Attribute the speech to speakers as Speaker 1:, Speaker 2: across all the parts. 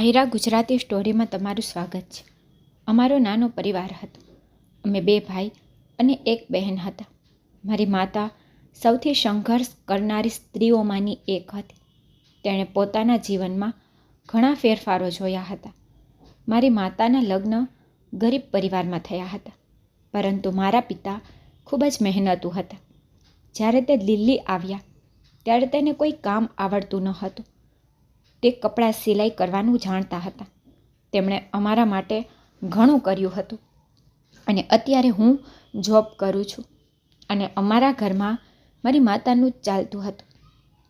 Speaker 1: આયરા ગુજરાતી સ્ટોરીમાં તમારું સ્વાગત છે. અમારો નાનો પરિવાર હતો. અમે બે ભાઈ અને એક બહેન હતા. મારી માતા સૌથી સંઘર્ષ કરનારી સ્ત્રીઓમાંની એક હતી. તેણે પોતાના જીવનમાં ઘણા ફેરફારો જોયા હતા. મારી માતાના લગ્ન ગરીબ પરિવારમાં થયા હતા. પરંતુ મારા પિતા ખૂબ જ મહેનતુ હતા. જ્યારે તે દિલ્હી આવ્યા, ત્યારે તેને કોઈ કામ આવડતું ન હતું. તે કપડાં સિલાઈ કરવાનું જાણતા હતા. તેમણે અમારા માટે ઘણું કર્યું હતું. અને અત્યારે હું જોબ કરું છું. અને અમારા ઘરમાં મારી માતાનું જ ચાલતું હતું.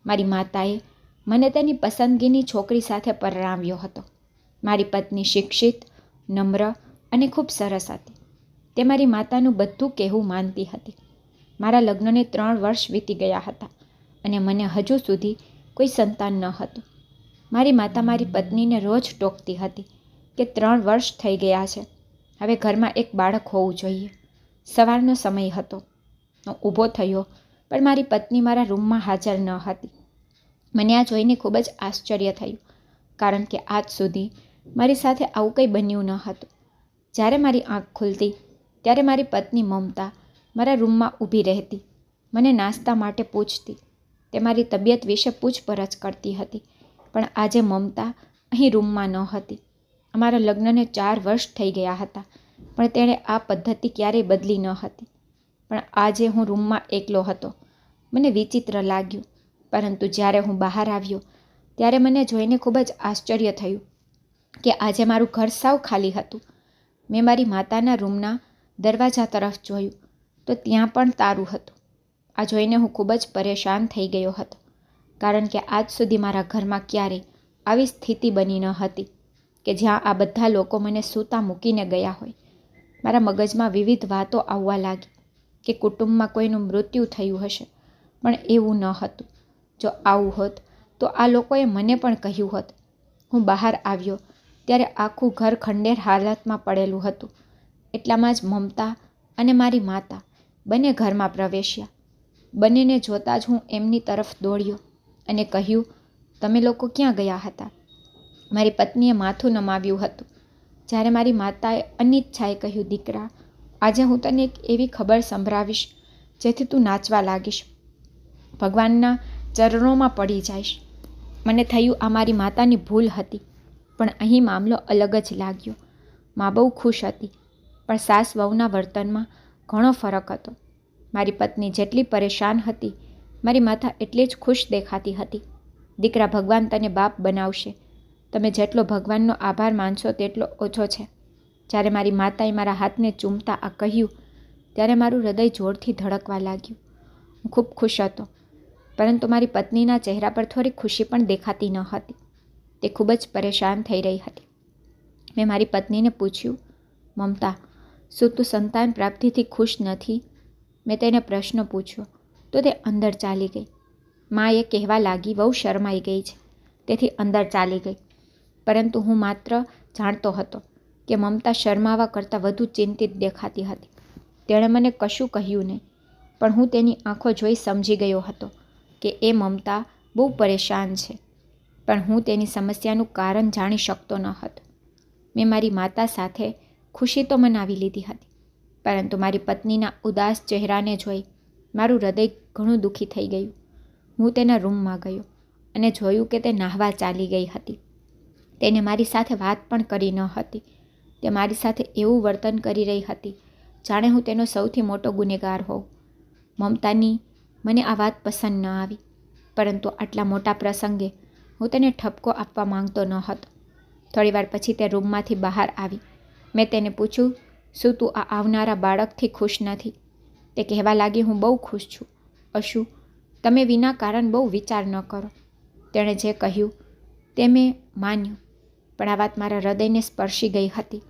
Speaker 1: મારી માતાએ મને તેની પસંદગીની છોકરી સાથે પરણાવ્યો હતો. મારી પત્ની શિક્ષિત, નમ્ર અને ખૂબ સરસ હતી. તે મારી માતાનું બધું કહેવું માનતી હતી. મારા લગ્નને ત્રણ વર્ષ વીતી ગયા હતા અને મને હજુ સુધી કોઈ સંતાન ન હતું. મારી માતા મારી પત્નીને રોજ ટોકતી હતી કે ત્રણ વર્ષ થઈ ગયા છે. હવે ઘરમાં એક બાળક હોવું જોઈએ. સવારનો સમય હતો. હું ઊભો થયો, પણ મારી પત્ની મારા રૂમમાં હાજર ન હતી. મને આ જોઈને ખૂબ જ આશ્ચર્ય થયું, કારણ કે આજ સુધી મારી સાથે આવું કંઈ બન્યું ન હતું. જ્યારે મારી આંખ ખુલતી, ત્યારે મારી પત્ની મમતા મારા રૂમમાં ઊભી રહેતી, મને નાસ્તા માટે પૂછતી, તે મારી તબિયત વિશે પૂછપરછ કરતી હતી. પણ આજે મમતા અહીં રૂમમાં ન હતી અમારા લગ્નને ચાર વર્ષ થઈ ગયા હતા, પણ તેણે આ પદ્ધતિ ક્યારેય બદલી ન હતી. પણ આજે હું રૂમમાં એકલો હતો. મને વિચિત્ર લાગ્યું, પરંતુ જ્યારે હું બહાર આવ્યો, ત્યારે મને જોઈને ખૂબ જ આશ્ચર્ય થયું કે આજે મારું ઘર સાવ ખાલી હતું. મેં મારી માતાના રૂમના દરવાજા તરફ જોયું, તો ત્યાં પણ તારું હતું. આ જોઈને હું ખૂબ જ પરેશાન થઈ ગયો હતો. કારણ કે આજ સુધી મારા ઘરમાં ક્યારેય આવી સ્થિતિ બની ન હતી કે જ્યાં આ બધા લોકો મને સૂતા મૂકીને ગયા હોય. મારા મગજમાં વિવિધ વાતો આવવા લાગી કે કુટુંબમાં કોઈનું મૃત્યુ થયું હશે, પણ એવું ન હતું. જો આવું હોત, તો આ લોકોએ મને પણ કહ્યું હોત, હું બહાર આવ્યો ત્યારે આખું ઘર ખંડેર હાલતમાં પડેલું હતું. એટલામાં જ મમતા અને મારી માતા બંને ઘરમાં પ્રવેશ્યા. બંનેને જોતાં જ હું એમની તરફ દોડ્યો. અને કહ્યું, તમે લોકો ક્યાં ગયા હતા? મારી પત્નીએ માથું નમાવ્યું હતું. જ્યારે મારી માતાએ અનિચ્છાએ કહ્યું, દીકરા, આજે હું તને એક એવી ખબર સંભળાવીશ, જેથી તું નાચવા લાગીશ. ભગવાનના ચરણોમાં પડી જઈશ. મને થયું આ મારી માતાની ભૂલ હતી, પણ અહીં મામલો અલગ જ લાગ્યો. મા બહુ ખુશ હતી, પણ સાસ વહુના વર્તનમાં ઘણો ફરક હતો. મારી પત્ની જેટલી પરેશાન હતી મારી માતા એટલી જ ખુશ દેખાતી હતી. દીકરા ભગવાન તને બાપ બનાવશે. તમે જેટલો ભગવાનનો આભાર માનશો તેટલો ઓછો છે. જ્યારે મારી માતાએ મારા હાથને ચૂમતા આ કહ્યું, ત્યારે મારું હૃદય જોરથી ધડકવા લાગ્યું. હું ખૂબ ખુશ હતો, પરંતુ મારી પત્નીના ચહેરા પર થોડી ખુશી પણ દેખાતી ન હતી. તે ખૂબ જ પરેશાન થઈ રહી હતી. મેં મારી પત્નીને પૂછ્યું, મમતા, શું તું સંતાન પ્રાપ્તિથી ખુશ નથી? મેં તેને પ્રશ્ન પૂછ્યો તો તે અંદર ચાલી ગઈ. મા એ કહેવા લાગી બહુ શરમાઈ ગઈ છે. તેથી અંદર ચાલી ગઈ. પરંતુ હું માત્ર જાણતો હતો કે મમતા શરમાવા કરતાં વધુ ચિંતિત દેખાતી હતી. તેણે મને કશું કહ્યું નહીં, પણ હું તેની આંખો જોઈ સમજી ગયો હતો કે એ મમતા બહુ પરેશાન છે. પણ હું તેની સમસ્યાનું કારણ જાણી શકતો ન હતો. મેં મારી માતા સાથે ખુશી તો મનાવી લીધી હતી, પરંતુ મારી પત્નીના ઉદાસ ચહેરાને જોઈ મારું હૃદય ઘણું દુઃખી થઈ ગયું. હું તેના રૂમમાં ગયો અને જોયું કે તે નાહવા ચાલી ગઈ હતી. તેને મારી સાથે વાત પણ કરી ન હતી. તે મારી સાથે એવું વર્તન કરી રહી હતી. જાણે હું તેનો સૌથી મોટો ગુનેગાર હોઉં. મમતાની મને આ વાત પસંદ ન આવી. પરંતુ આટલા મોટા પ્રસંગે હું તેને ઠપકો આપવા માંગતો ન હતો. થોડીવાર પછી તે રૂમમાંથી બહાર આવી. મેં તેને પૂછ્યું, શું તું આ આવનારા બાળકથી ખુશ નથી? તે કહેવા લાગી હું બહુ ખુશ છું. અશુ, તમે વિના કારણ બહુ વિચાર ન કરો. તેણે જે કહ્યું તે મેં માન્યું, પણ આ વાત મારા હૃદયને સ્પર્શી ગઈ હતી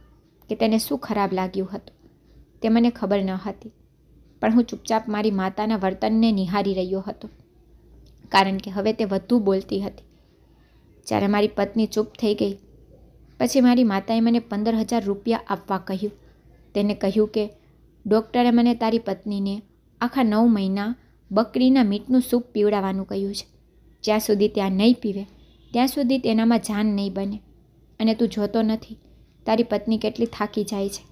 Speaker 1: કે તેને શું ખરાબ લાગ્યું હતું તે મને ખબર ન હતી. પણ હું ચૂપચાપ મારી માતાના વર્તનને નિહારી રહ્યો હતો, કારણ કે હવે તે વધુ બોલતી હતી. જ્યારે મારી પત્ની ચૂપ થઈ ગઈ, પછી મારી માતાએ મને પંદર હજાર રૂપિયા આપવા કહ્યું. તેને કહ્યું કે ડૉક્ટરે મને તારી પત્નીને આખા નવ મહિના બકરીના મીટનું સૂપ પીવડાવવાનું કહ્યું છે. જ્યાં સુધી ત્યાં નહીં પીવે, ત્યાં સુધી તેનામાં જાન નહીં બને. અને તું જોતો નથી, તારી પત્ની કેટલી થાકી જાય છે.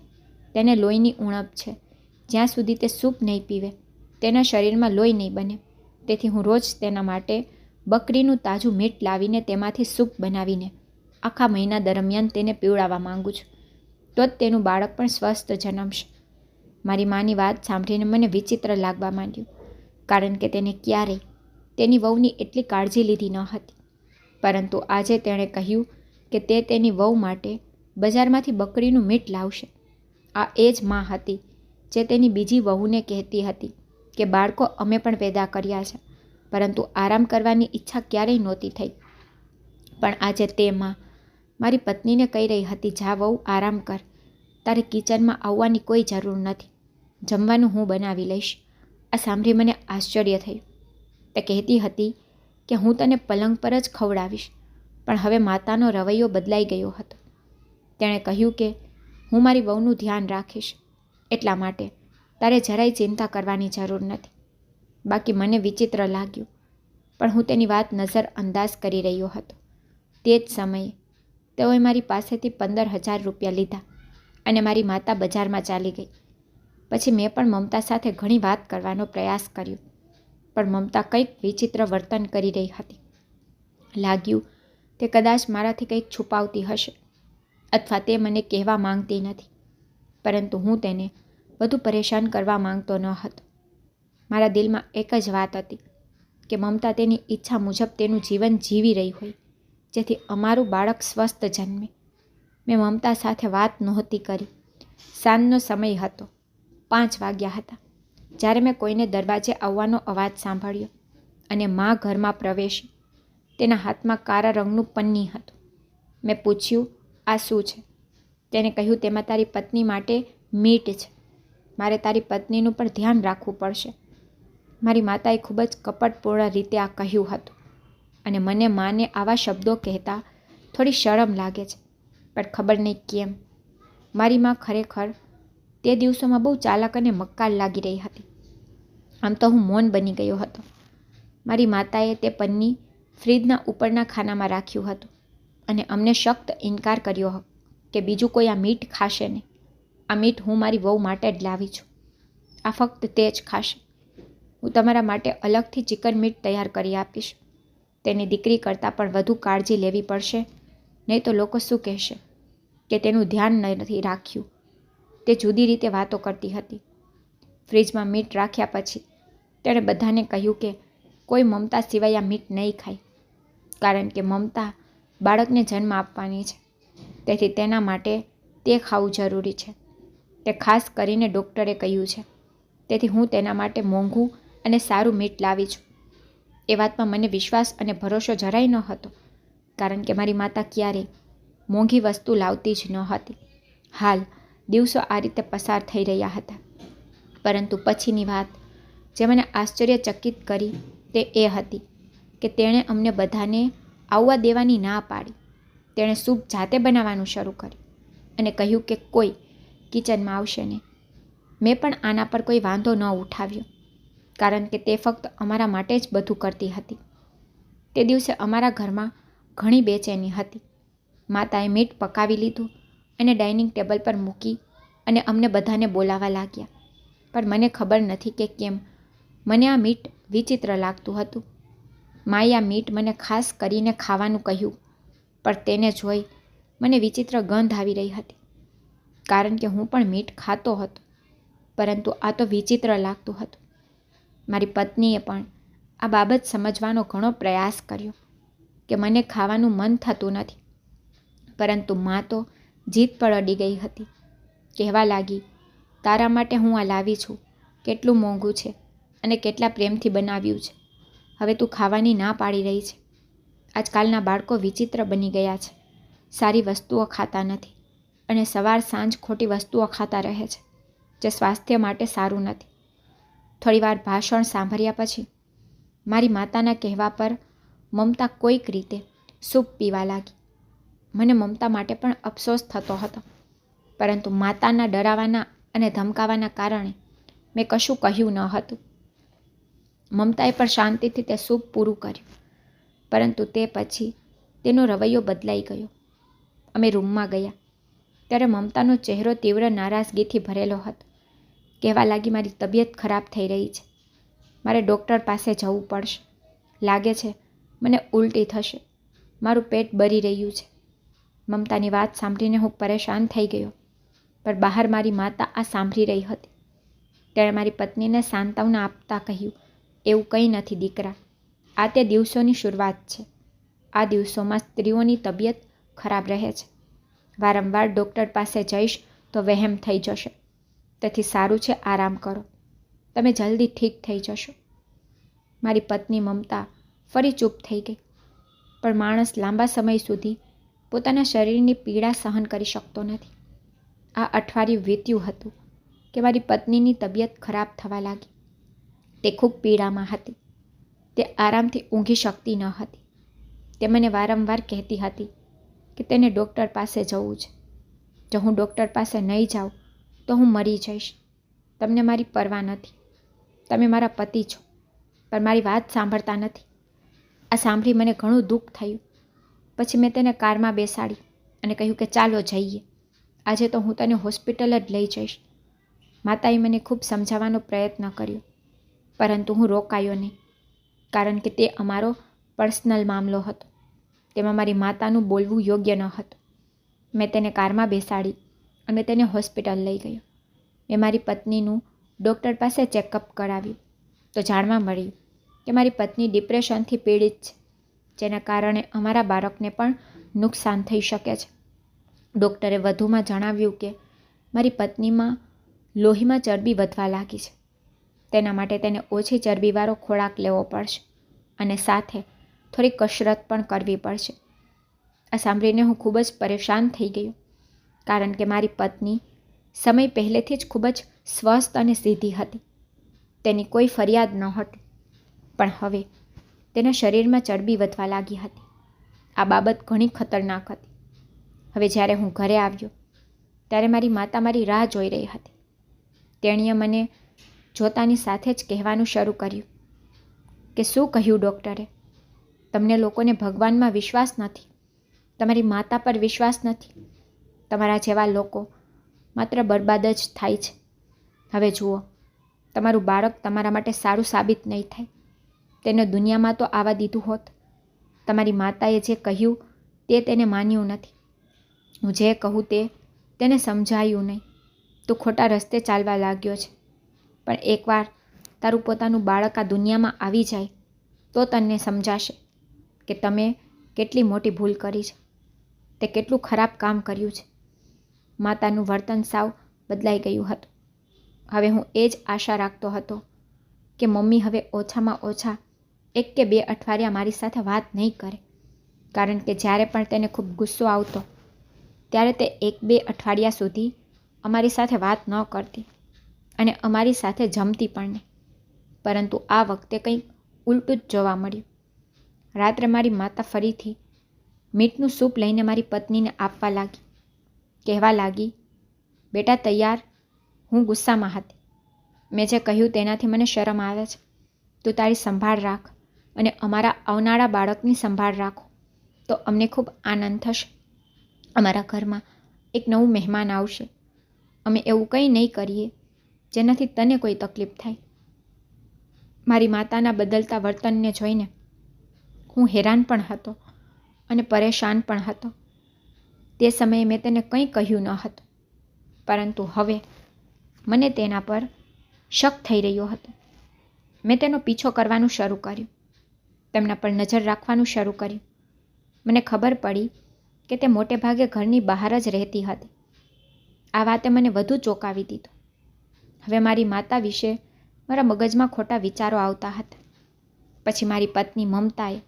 Speaker 1: તેને લોહીની ઉણપ છે. જ્યાં સુધી તે સૂપ નહીં પીવે, તેના શરીરમાં લોહી નહીં બને. તેથી હું રોજ તેના માટે બકરીનું તાજું મીટ લાવીને તેમાંથી સૂપ બનાવીને આખા મહિના દરમિયાન તેને પીવડાવવા માંગુ છું. તો જ તેનું બાળક પણ સ્વસ્થ જન્મશે. મારી માની વાત સાંભળીને મને વિચિત્ર લાગવા માંડ્યું, કારણ કે તેને ક્યારેય તેની વહુની એટલી કાળજી લીધી ન હતી. પરંતુ આજે તેણે કહ્યું કે તે તેની વહુ માટે બજારમાંથી બકરીનું મીટ લાવશે. આ એ જ માં હતી જે તેની બીજી વહુને કહેતી હતી કે, બાળકો, અમે પણ પેદા કર્યા છે, પરંતુ આરામ કરવાની ઈચ્છા ક્યારેય નહોતી થઈ. પણ આજે તે માં મારી પત્નીને કહી રહી હતી, જા વહુ, આરામ કર તારે કિચનમાં આવવાની કોઈ જરૂર નથી. જમવાનું હું બનાવી લઈશ. આ સાંભળી મને આશ્ચર્ય થયું. તે કહેતી હતી કે હું તને પલંગ પર જ ખવડાવીશ, પણ હવે માતાનો રવૈયો બદલાઈ ગયો હતો. તેણે કહ્યું કે હું મારી વહુનું ધ્યાન રાખીશ, એટલા માટે તારે જરાય ચિંતા કરવાની જરૂર નથી. બાકી મને વિચિત્ર લાગ્યું, પણ હું તેની વાત નજર અંદાજ કરી રહ્યો હતો. તે જ સમયે તેઓએ મારી પાસેથી પંદર હજાર રૂપિયા લીધા. અને મારી માતા બજારમાં ચાલી ગઈ. પછી મેં પણ મમતા સાથે ઘણી વાત કરવાનો પ્રયાસ કર્યો, પણ મમતા કંઈક વિચિત્ર વર્તન કરી રહી હતી. લાગ્યું તે કદાચ મારાથી કંઈક છુપાવતી હશે, અથવા તે મને કહેવા માંગતી નથી, પરંતુ હું તેને વધુ પરેશાન કરવા માંગતો ન હતો. મારા દિલમાં એક જ વાત હતી કે મમતા તેની ઈચ્છા મુજબ તેનું જીવન જીવી રહી હોય, જેથી અમારું બાળક સ્વસ્થ જન્મે. મેં મમતા સાથે વાત નહોતી કરી. સાંજનો સમય હતો. પાંચ વાગ્યા હતા. જ્યારે મેં કોઈને દરવાજે આવવાનો અવાજ સાંભળ્યો અને મા ઘરમાં પ્રવેશી તેના હાથમાં કાળા રંગનું પન્ની હતું. મેં પૂછ્યું, આ શું છે? તેને કહ્યું, તેમાં તારી પત્ની માટે મીટ છે. મારે તારી પત્નીનું પણ ધ્યાન રાખવું પડશે. મારી માતાએ ખૂબ જ કપટપૂર્ણ રીતે આ કહ્યું હતું અને મને માને આવા શબ્દો કહેતા થોડી શરમ લાગે છે. પણ ખબર નહીં કેમ. મારી માં ખરેખર તે દિવસોમાં બહુ ચાલાક અને મક્કાર લાગી રહી હતી. આમ તો હું મૌન બની ગયો હતો. મારી માતાએ તે પન્ની ફ્રીજના ઉપરના ખાનામાં રાખ્યું હતું અને અમને સખ્ત ઇનકાર કર્યો કે બીજું કોઈ આ મીટ ખાશે નહીં. આ મીઠ હું મારી વહુ માટે જ લાવી છું. આ ફક્ત તે જ ખાશે. હું તમારા માટે અલગથી ચિકન મીટ તૈયાર કરી આપીશ. તેની દીકરી કરતાં પણ વધુ કાળજી લેવી પડશે, નહીં તો લોકો શું કહેશે? કે તેનું ધ્યાન નથી રાખ્યું. તે જુદી રીતે વાતો કરતી હતી. ફ્રીજમાં મીટ રાખ્યા પછી તેણે બધાને કહ્યું કે કોઈ મમતા સિવાય આ મીટ નહીં ખાય, કારણ કે મમતા બાળકને જન્મ આપવાની છે. તેથી તેના માટે તે ખાવું જરૂરી છે. તે ખાસ કરીને ડૉક્ટરે કહ્યું છે. તેથી હું તેના માટે મોંઘું અને સારું મીટ લાવી છું. એ વાતમાં મને વિશ્વાસ અને ભરોસો જરાય ન હતો કારણ કે મારી માતા ક્યારેય મોંઘી વસ્તુ લાવતી જ ન હતી. હાલ, દિવસો આ રીતે પસાર થઈ રહ્યા હતા. પરંતુ પછીની વાત જે મને આશ્ચર્યચકિત કરી તે એ હતી કે તેણે અમને બધાને આવવા દેવાની ના પાડી. તેણે સૂપ જાતે બનાવવાનું શરૂ કર્યું અને કહ્યું કે કોઈ કિચનમાં આવશે નહીં. મેં પણ આના પર કોઈ વાંધો ન ઉઠાવ્યો, કારણ કે તે ફક્ત અમારા માટે જ બધું કરતી હતી. તે દિવસે અમારા ઘરમાં ઘણી બેચેની હતી. માતાએ મીટ પકાવી લીધું અને ડાઇનિંગ ટેબલ પર મૂકી અને અમને બધાને બોલાવા લાગ્યા. પણ મને ખબર નથી કે કેમ. મને આ મીટ વિચિત્ર લાગતું હતું. માએ આ મીટ મને ખાસ કરીને ખાવાનું કહ્યું, પણ તેને જોઈ મને વિચિત્ર ગંધ આવી રહી હતી, કારણ કે હું પણ મીટ ખાતો હતો, પરંતુ આ તો વિચિત્ર લાગતું હતું. મારી પત્નીએ પણ આ બાબત સમજવાનો ઘણો પ્રયાસ કર્યો કે મને ખાવાનું મન થતું નથી. પરંતુ મા તો જીત પર અડી ગઈ હતી. કહેવા લાગી, તારા માટે હું આ લાવી છું. કેટલું મોંઘું છે અને કેટલા પ્રેમથી બનાવ્યું છે. હવે તું ખાવાની ના પાડી રહી છે. આજકાલના બાળકો વિચિત્ર બની ગયા છે. સારી વસ્તુઓ ખાતા નથી અને સવાર સાંજ ખોટી વસ્તુઓ ખાતા રહે છે, જે સ્વાસ્થ્ય માટે સારું નથી. થોડીવાર ભાષણ સાંભળ્યા પછી, મારી માતાના કહેવા પર મમતા કોઈક રીતે સૂપ પીવા લાગી. મને મમતા માટે પણ અફસોસ થતો હતો. પરંતુ માતાના ડરાવાના અને ધમકાવાના કારણે મેં કશું કહ્યું ન હતું. મમતાએ પણ શાંતિથી તે સૂપ પૂરું કર્યું. પરંતુ તે પછી તેનો રવૈયો બદલાઈ ગયો. અમે રૂમમાં ગયા. ત્યારે મમતાનો ચહેરો તીવ્ર નારાજગીથી ભરેલો હતો. કહેવા લાગી, મારી તબિયત ખરાબ થઈ રહી છે. મારે ડૉક્ટર પાસે જવું પડશે. લાગે છે મને ઉલટી થશે. મારું પેટ બરી રહ્યું છે. મમતાની વાત સાંભળીને હું પરેશાન થઈ ગયો. પણ બહાર મારી માતા આ સાંભળી રહી હતી. તેણે મારી પત્નીને સાંત્વના આપતા કહ્યું, એવું કંઈ નથી દીકરા. આ તે દિવસોની શરૂઆત છે. આ દિવસોમાં સ્ત્રીઓની તબિયત ખરાબ રહે છે. વારંવાર ડૉક્ટર પાસે જઈશ તો વહેમ થઈ જશે. તેથી સારું છે આરામ કરો. તમે જલ્દી ઠીક થઈ જશો. મારી પત્ની મમતા ફરી ચૂપ થઈ ગઈ. પણ માણસ લાંબા સમય સુધી પોતાના શરીરની પીડા સહન કરી શકતો નથી. આ અઠવાડિયું વીત્યું હતું કે મારી પત્નીની તબિયત ખરાબ થવા લાગી. તે ખૂબ પીડામાં હતી. તે આરામથી ઊંઘી શકતી ન હતી. તે મને વારંવાર કહેતી હતી કે તેને ડૉક્ટર પાસે જવું છે. જો હું ડૉક્ટર પાસે નહીં જાઉં, તો હું મરી જઈશ. તમને મારી પરવા નથી. તમે મારા પતિ છો, પણ મારી વાત સાંભળતા નથી. આ સાંભળી મને ઘણું દુઃખ થયું. પછી મેં તેને કારમાં બેસાડી અને કહ્યું કે ચાલો જઈએ. આજે તો હું તને હોસ્પિટલ જ લઈ જઈશ. માતાએ મને ખૂબ સમજાવવાનો પ્રયત્ન કર્યો, પરંતુ હું રોકાયો નહીં, કારણ કે તે અમારો પર્સનલ મામલો હતો. તેમાં મારી માતાનું બોલવું યોગ્ય ન હતું. મેં તેને કારમાં બેસાડી અને તેને હોસ્પિટલ લઈ ગયો. મેં મારી પત્નીનું ડૉક્ટર પાસે ચેકઅપ કરાવ્યું, તો જાણવા મળ્યું કે મારી પત્ની ડિપ્રેશનથી પીડિત છે. જેના કારણે અમારા બાળકને પણ નુકસાન થઈ શકે છે. ડૉક્ટરે વધુમાં જણાવ્યું કે, મારી પત્નીમાં લોહીમાં ચરબી વધવા લાગી છે. તેના માટે તેને ઓછી ચરબીવાળો ખોરાક લેવો પડશે અને સાથે થોડી કસરત પણ કરવી પડશે. આ સાંભળીને હું ખૂબ જ પરેશાન થઈ ગયો કારણ કે મારી પત્ની સમય પહેલેથી જ ખૂબ જ સ્વસ્થ અને સીધી હતી. તેની કોઈ ફરિયાદ ન હતી પણ હવે તેના શરીરમાં ચરબી વધવા લાગી હતી. આ બાબત ઘણી ખતરનાક હતી. હવે જ્યારે હું ઘરે આવ્યો, ત્યારે મારી માતા મારી રાહ જોઈ રહી હતી. તેણીએ મને જોતાની સાથે જ કહેવાનું શરૂ કર્યું કે, શું કહ્યું ડૉક્ટરે? તમને લોકોને ભગવાનમાં વિશ્વાસ નથી. તમારી માતા પર વિશ્વાસ નથી. તમારા જેવા લોકો માત્ર બરબાદ જ થાય છે. હવે જુઓ, તમારું બાળક તમારા માટે સારું સાબિત નહીં થાય. તેને દુનિયામાં તો આવવા દીધું હોત. તમારી માતાએ જે કહ્યું તે તેને માન્યું નથી. હું જે કહું તે તેને સમજાયું નહીં. તું ખોટા રસ્તે ચાલવા લાગ્યો છે. પણ એકવાર તારું પોતાનું બાળક આ દુનિયામાં આવી જાય, તો તને સમજાશે કે તમે કેટલી મોટી ભૂલ કરી છે. તે કેટલું ખરાબ કામ કર્યું છે. માતાનું વર્તન સાવ બદલાઈ ગયું હતું. હવે હું એ જ આશા રાખતો હતો કે મમ્મી હવે ઓછામાં ઓછા એક કે બે અઠવાડિયા મારી સાથે વાત નહીં કરે. કારણ કે જ્યારે પણ તેને ખૂબ ગુસ્સો આવતો, ત્યારે તે એક બે અઠવાડિયા સુધી અમારી સાથે વાત ન કરતી અને અમારી સાથે જમતી પણ નહીં. પરંતુ આ વખતે કંઈક ઉલટું જ જોવા મળ્યું. રાત્રે મારી માતા ફરીથી મીઠનું સૂપ લઈને મારી પત્નીને આપવા લાગી. કહેવા લાગી, બેટા, તૈયાર? હું ગુસ્સામાં હતી. મેં જે કહ્યું તેનાથી મને શરમ આવે છે. તું તારી સંભાળ રાખ. અને અમારા આવનારા બાળકની સંભાળ રાખો. તો અમને ખૂબ આનંદ થશે. અમારા ઘરમાં એક નવું મહેમાન આવશે. અમે એવું કંઈ નહીં કરીએ, જેનાથી તને કોઈ તકલીફ થાય. મારી માતાના બદલતા વર્તનને જોઈને હું હેરાન પણ હતો અને પરેશાન પણ હતો. તે સમયે મેં તેને કંઈ કહ્યું ન હતું. પરંતુ હવે મને તેના પર શક થઈ રહ્યો હતો. મેં તેનો પીછો કરવાનું શરૂ કર્યું. તેમના પર નજર રાખવાનું શરૂ કર્યું. મને ખબર પડી કે તે મોટે ભાગે ઘરની બહાર જ રહેતી હતી. આ વાતે મને વધુ ચોંકાવી દીધો. હવે મારી માતા વિશે મારા મગજમાં ખોટા વિચારો આવતા હતા. પછી મારી પત્ની મમતાએ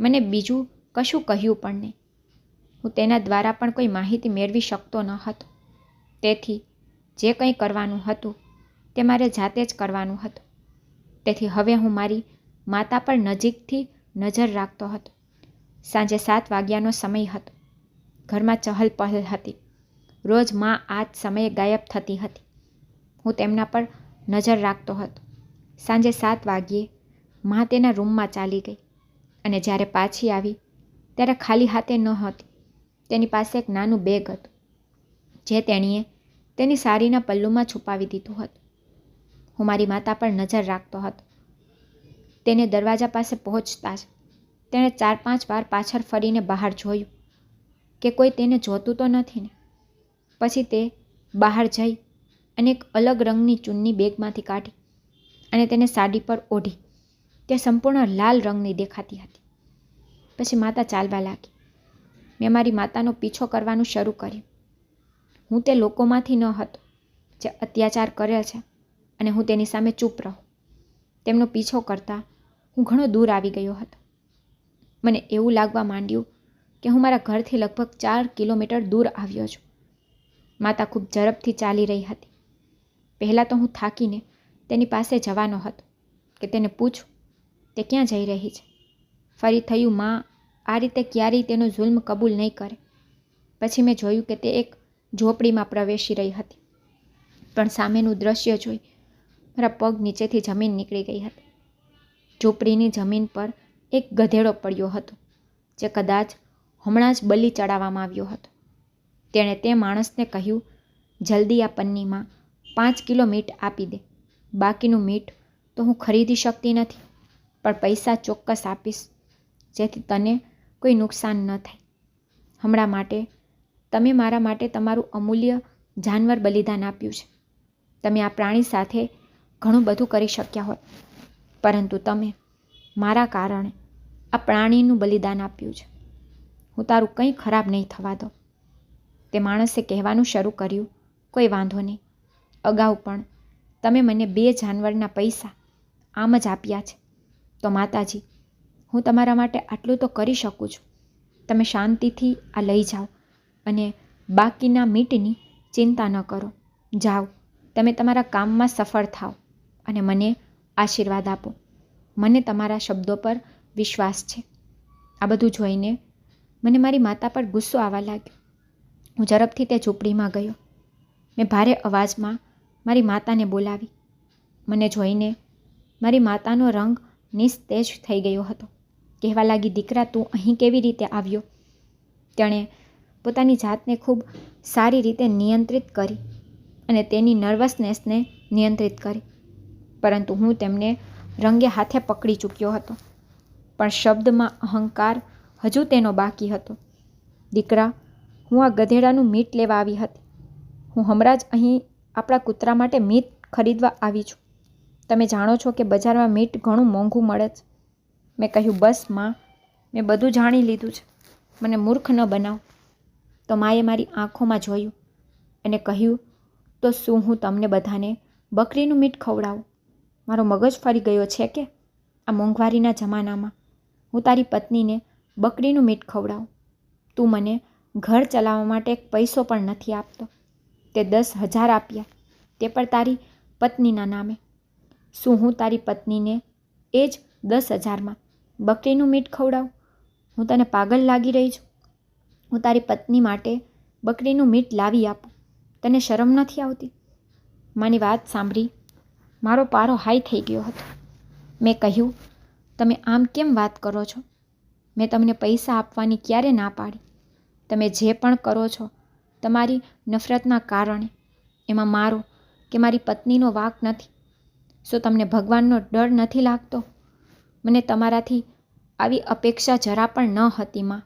Speaker 1: મને બીજું કશું કહ્યું પણ નહીં. હું તેના દ્વારા પણ કોઈ માહિતી મેળવી શકતો ન હતો. તેથી જે કંઈ કરવાનું હતું તે મારે જાતે જ કરવાનું હતું. તેથી હવે હું મારી માતા પર નજીકથી નજર રાખતો હતો. સાંજે સાત વાગ્યાનો સમય હતો. ઘરમાં ચહલ પહલ હતી. રોજમાં આ જ સમયે ગાયબ થતી હતી. હું તેમના પર નજર રાખતો હતો. સાંજે સાત વાગ્યે માં તેના રૂમમાં ચાલી ગઈ અને જ્યારે પાછી આવી, ત્યારે ખાલી હાથે ન હતી તેની પાસે એક નાનું બેગ હતું, જે તેણીએ તેની સાડીના પલ્લુમાં છુપાવી દીધું હતું. હું મારી માતા પર નજર રાખતો હતો. તેને દરવાજા પાસે પહોંચતા જ તેણે ચાર પાંચ વાર પાછળ ફરીને બહાર જોયું કે કોઈ તેને જોતું તો નથી ને. પછી તે બહાર જઈ અને એક અલગ રંગની ચૂનની બેગમાંથી કાઢી અને તેને સાડી પર ઓઢી, તે સંપૂર્ણ લાલ રંગની દેખાતી હતી. પછી માતા ચાલવા લાગી. મેં મારી માતાનો પીછો કરવાનું શરૂ કર્યું. હું તે લોકોમાંથી ન હતો જે અત્યાચાર કરે છે અને હું તેની સામે ચૂપ રહું. તેમનો પીછો કરતાં હું ઘણો દૂર આવી ગયો હતો. મને એવું લાગવા માંડ્યું કે હું મારા ઘરથી લગભગ ચાર કિલોમીટર દૂર આવ્યો છું. માતા ખૂબ ઝડપથી ચાલી રહી હતી. પહેલાં તો હું થાકીને તેની પાસે જવાનો હતો કે તેને પૂછું, તે ક્યાં જઈ રહી છે? ફરી થયું, માં, આ રીતે ક્યારેય તેનો જુલ્મ કબૂલ નહીં કરે. પછી મેં જોયું કે તે એક ઝોપડીમાં પ્રવેશી રહી હતી. પણ સામેનું દ્રશ્ય જોઈ મારા પગ નીચેથી જમીન નીકળી ગઈ હતી. ઝૂંપડીની જમીન પર એક ગધેડો પડ્યો હતો, જે કદાચ હમણાં જ બલી ચડાવવામાં આવ્યો હતો. તેણે તે માણસને કહ્યું, જલ્દી આ પન્નીમાં પાંચ કિલો મીટ આપી દે. બાકીનું મીટ તો હું ખરીદી શકતી નથી, પણ પૈસા ચોક્કસ આપીશ, જેથી તને કોઈ નુકસાન ન થાય. હમણાં માટે તમે મારા માટે તમારું અમૂલ્ય જાનવર બલિદાન આપ્યું છે. તમે આ પ્રાણી સાથે ઘણું બધું કરી શક્યા હોત. પરંતુ તમે મારા કારણે આ પ્રાણીનું બલિદાન આપ્યું છે. હું તારું કંઈ ખરાબ નહીં થવા દઉં. તે માણસે કહેવાનું શરૂ કર્યું. કોઈ વાંધો નહીં. અગાઉ પણ તમે મને બે જાનવરના પૈસા આમ જ આપ્યા છે. તો માતાજી, હું તમારા માટે આટલું તો કરી શકું છું. તમે શાંતિથી આ લઈ જાઓ અને બાકીના મીટની ચિંતા ન કરો. જાઓ. તમે તમારા કામમાં સફળ થાઓ અને મને આશીર્વાદ આપો. મને તમારા શબ્દો પર વિશ્વાસ છે. આ બધું જોઈને મને મારી માતા પર ગુસ્સો આવવા લાગ્યો. હું ઝડપથી તે ઝૂંપડીમાં ગયો. મેં ભારે અવાજમાં મારી માતાને બોલાવી. મને જોઈને મારી માતાનો રંગ નિસ્તેજ થઈ ગયો હતો. કહેવા લાગી, દીકરા, તું અહીં કેવી રીતે આવ્યો? તેણે પોતાની જાતને ખૂબ સારી રીતે નિયંત્રિત કરી અને તેની નર્વસનેસને નિયંત્રિત કરી. પરંતુ હું તેમને રંગે હાથે પકડી ચૂક્યો હતો. પણ શબ્દમાં અહંકાર હજુ તેનો બાકી હતો. દીકરા, હું આ ગધેડાનું મીટ લેવા આવી હતી. હું હમણાં જ અહીં આપણા કૂતરા માટે મીટ ખરીદવા આવી છું. તમે જાણો છો કે બજારમાં મીટ ઘણું મોંઘું મળે છે. મેં કહ્યું, બસમાં, મેં બધું જાણી લીધું છે. મને મૂર્ખ ન બનાવ. તો માએ મારી આંખોમાં જોયું. અને કહ્યું, તો શું હું તમને બધાને બકરીનું મીટ ખવડાવું? મારો મગજ ફરી ગયો છે કે? આ મોંઘવારીના જમાનામાં. હું તારી પત્નીને બકરીનું મીટ ખવડાવું. તું મને ઘર ચલાવવા માટે પૈસો પણ નથી આપતો. તે દસ હજાર આપ્યા. તે પણ તારી પત્નીના નામે. શું હું તારી પત્નીને એ જ દસ હજારમાં બકરીનું મીટ ખવડાવું? હું તને પાગલ લાગી રહી છું. હું તારી પત્ની માટે બકરીનું મીટ લાવી આપું. તને શરમ નથી આવતી? મારી વાત સાંભળી મારો પારો હાઈ થઈ ગયો હતો. મેં કહ્યું, તમે આમ કેમ વાત કરો છો? મેં તમને પૈસા આપવાની ક્યારે ના પાડી. તમે જે પણ કરો છો, તમારી નફરતના કારણે. એમાં મારો કે મારી પત્નીનો વાંક નથી. શું તમને ભગવાનનો ડર નથી લાગતો? મને તમારાથી આવી અપેક્ષા જરા પણ ન હતી માં.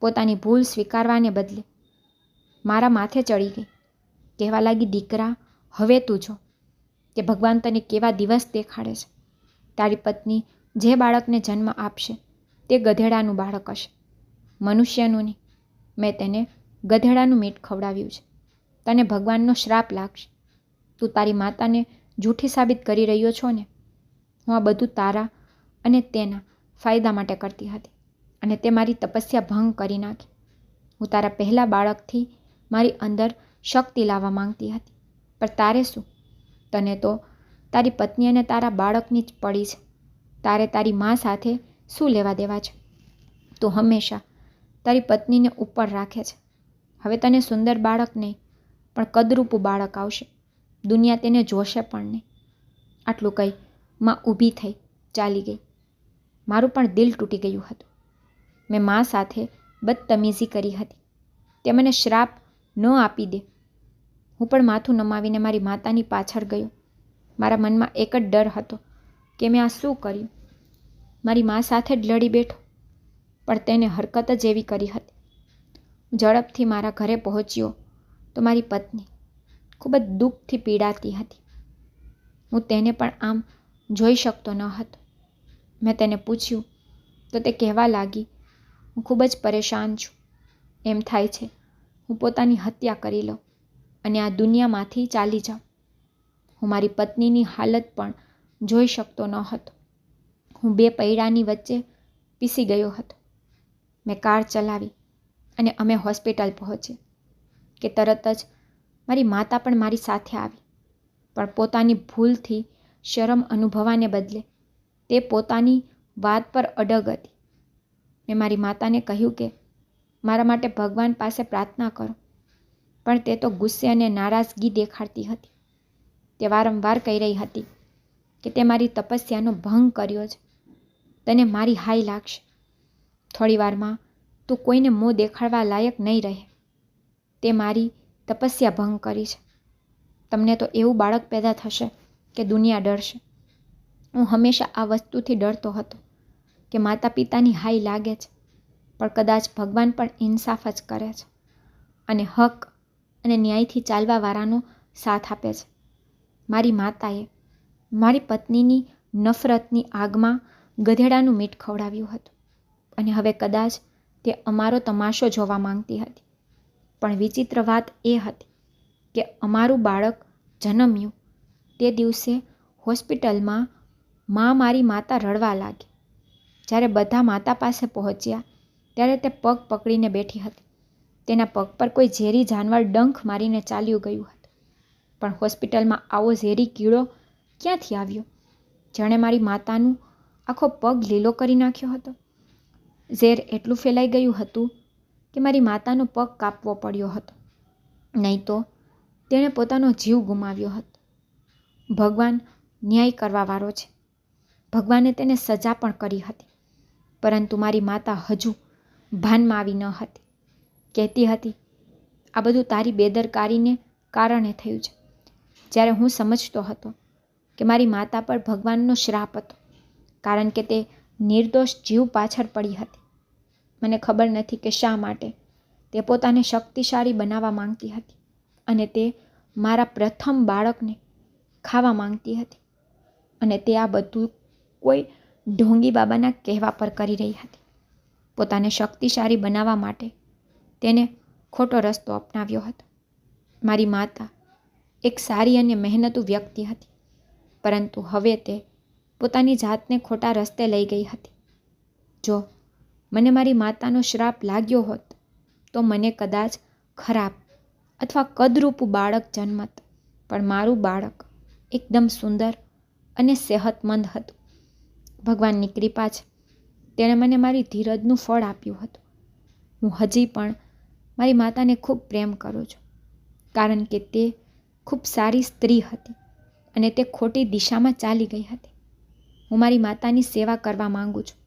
Speaker 1: પોતાની ભૂલ સ્વીકારવાને બદલે મારા માથે ચડી ગઈ. કહેવા લાગી, દીકરા, હવે તું જો. કે ભગવાન તને કેવા દિવસ દેખાડે છે? તારી પત્ની જે બાળકને જન્મ આપશે, તે ગધેડાનું બાળક હશે. મનુષ્યનું નહીં. મેં તેને ગધેડાનું મીટ ખવડાવ્યું છે. તને ભગવાનનો શ્રાપ લાગશે. તું તારી માતાને જૂઠી સાબિત કરી રહ્યો છો ને? હું આ બધું તારા અને તેના ફાયદા માટે કરતી હતી અને તે મારી તપસ્યા ભંગ કરી નાખી. હું તારા પહેલાં બાળકથી મારી અંદર શક્તિ લાવવા માંગતી હતી. પણ તારે શું? તને તો તારી પત્ની અને તારા બાળકની જ પડી છે. તારે તારી મા સાથે શું લેવા દેવા છે? તું હંમેશા તારી પત્નીને ઉપર રાખે છે. હવે તને સુંદર બાળક નહીં, પણ કદરૂપું બાળક આવશે. દુનિયા તેને જોશે પણ નહીં. આટલું કહી માં ઊભી થઈ ચાલી ગઈ. મારું પણ દિલ તૂટી ગયું હતું. મેં મા સાથે બદતમીઝી કરી હતી. તે મને શ્રાપ ન આપી દે. હું પણ માથું નમાવીને મારી માતાની પાછળ ગયો. મારા મનમાં એક જ ડર હતો કે મેં આ શું કર્યું? મારી મા સાથે જ લડી બેઠો, પણ તેને હરકત જ એવી કરી હતી. ઝડપથી મારા ઘરે પહોંચ્યો તો મારી પત્ની ખૂબ જ દુઃખથી પીડાતી હતી. હું તેને પણ આમ જોઈ શકતો ન હતો. મેં તેને પૂછ્યું, તો તે કહેવા લાગી, હું ખૂબ જ પરેશાન છું. એમ થાય છે, હું પોતાની હત્યા કરી લઉં. અને આ દુનિયામાંથી ચાલી જાઉં. હું મારી પત્નીની હાલત પણ જોઈ શકતો ન હતો. હું બે પૈડાની વચ્ચે પીસી ગયો હતો. મેં કાર ચલાવી અને અમે હોસ્પિટલ પહોંચી કે તરત જ મારી માતા પણ મારી સાથે આવી. પણ પોતાની ભૂલથી શરમ અનુભવાને બદલે તે પોતાની વાત પર અડગ હતી. મેં મારી માતાને કહ્યું કે, મારા માટે ભગવાન પાસે પ્રાર્થના કરો. પણ તે તો ગુસ્સે અને નારાજગી દેખાડતી હતી. તે વારંવાર કહી રહી હતી કે તે મારી તપસ્યાનો ભંગ કર્યો છે. તને મારી હાઈ લાગશે. થોડી વારમાં તું કોઈને મોં દેખાડવા લાયક નહીં રહે. તે મારી તપસ્યા ભંગ કરી છે. તમને તો એવું બાળક પેદા થશે કે દુનિયા ડરશે. હું હંમેશા આ વસ્તુથી ડરતો હતો કે માતા પિતાની હાઈ લાગે છે, પણ કદાચ ભગવાન પણ ઇન્સાફ જ કરે છે. અને હક અને ન્યાયથી ચાલવાવાળાનો સાથ આપે છે. મારી માતાએ મારી પત્નીની નફરતની આગમાં ગધેડાનું મીઠ ખવડાવ્યું હતું અને હવે કદાચ તે અમારો તમાશો જોવા માંગતી હતી. પણ વિચિત્ર વાત એ હતી કે અમારું બાળક જન્મ્યું તે દિવસે હોસ્પિટલમાં મા મારી માતા રડવા લાગી. જ્યારે બધા માતા પાસે પહોંચ્યા ત્યારે તે પગ પકડીને બેઠી હતી. તેના પગ પર કોઈ ઝેરી જાનવર ડંખ મારીને ચાલ્યું ગયું હતું. પણ હોસ્પિટલમાં આવો ઝેરી કીડો ક્યાંથી આવ્યો? જાણે મારી માતાનું આખો પગ લીલો કરી નાખ્યો હતો. ઝેર એટલું ફેલાઈ ગયું હતું કે મારી માતાનો પગ કાપવો પડ્યો હતો. નહીં તો તેણે પોતાનો જીવ ગુમાવ્યો હતો. ભગવાન ન્યાય કરવાવાળો છે. ભગવાને તેને સજા પણ કરી હતી. પરંતુ મારી માતા હજુ ભાનમાં આવી ન હતી. કહેતી હતી. આ બધું તારી બેદરકારીને કારણે થયું છે. જ્યારે હું સમજતો હતો કે મારી માતા પર ભગવાનનો શ્રાપ હતો, કારણ કે તે નિર્દોષ જીવ પાછળ પડી હતી. મને ખબર નથી કે શા માટે તે પોતાને શક્તિશાળી બનાવવા માંગતી હતી અને તે મારા પ્રથમ બાળકને ખાવા માંગતી હતી અને તે આ બધું કોઈ ઢોંગી બાબાના કહેવા પર કરી રહી હતી. પોતાને શક્તિશાળી બનાવવા માટે તેને ખોટો રસ્તો અપનાવ્યો હતો. મારી માતા એક સારી અને મહેનતુ વ્યક્તિ હતી, પરંતુ હવે તે પોતાની જાતને ખોટા રસ્તે લઈ ગઈ હતી. જો મને મારી માતાનો શ્રાપ લાગ્યો હોત, તો મને કદાચ ખરાબ અથવા કદરૂપ બાળક જન્મત, પણ મારું બાળક એકદમ સુંદર અને સેહતમંદ હતું. ભગવાનની કૃપા છે. તેણે મને મારી ધીરજનું ફળ આપ્યું હતું. હું હજી પણ મારી માતાને ખૂબ પ્રેમ કરું છું, કારણ કે તે ખૂબ સારી સ્ત્રી હતી અને તે ખોટી દિશામાં ચાલી ગઈ હતી. હું મારી માતાની સેવા કરવા માંગુ છું,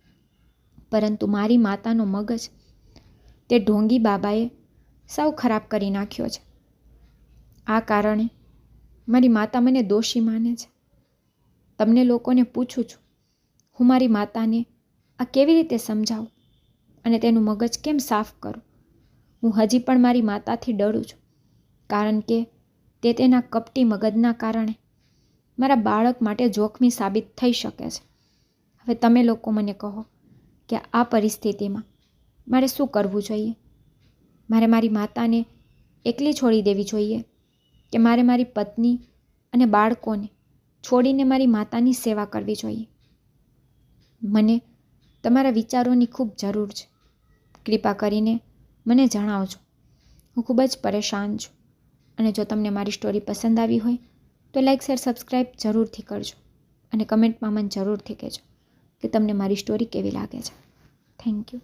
Speaker 1: પરંતુ મારી માતાનો મગજ તે ઢોંગી બાબાએ સૌ ખરાબ કરી નાખ્યો છે. આ કારણે મારી માતા મને દોષી માને છે. તમને લોકોને પૂછું છું, હું મારી માતાને આ કેવી રીતે સમજાવું અને તેનું મગજ કેમ સાફ કરું? હું હજી પણ મારી માતાથી ડરું છું, કારણ કે તે તેના કપટી મગજના કારણે મારા બાળક માટે જોખમી સાબિત થઈ શકે છે. હવે તમે લોકો મને કહો કે આ પરિસ્થિતિમાં મારે શું કરવું જોઈએ? મારે મારી માતાને એકલી છોડી દેવી જોઈએ કે મારે મારી પત્ની અને બાળકોને છોડીને મારી માતાની સેવા કરવી જોઈએ? મને તમારા વિચારોની ખૂબ જરૂર છે. કૃપા કરીને મને જણાવજો. હું ખૂબ જ પરેશાન છું. અને જો તમને મારી સ્ટોરી પસંદ આવી હોય, તો લાઈક શેર સબસ્ક્રાઈબ જરૂરથી કરજો. અને કમેન્ટમાં મને જરૂરથી કહેજો કે તમને મારી સ્ટોરી કેવી લાગે છે. Thank you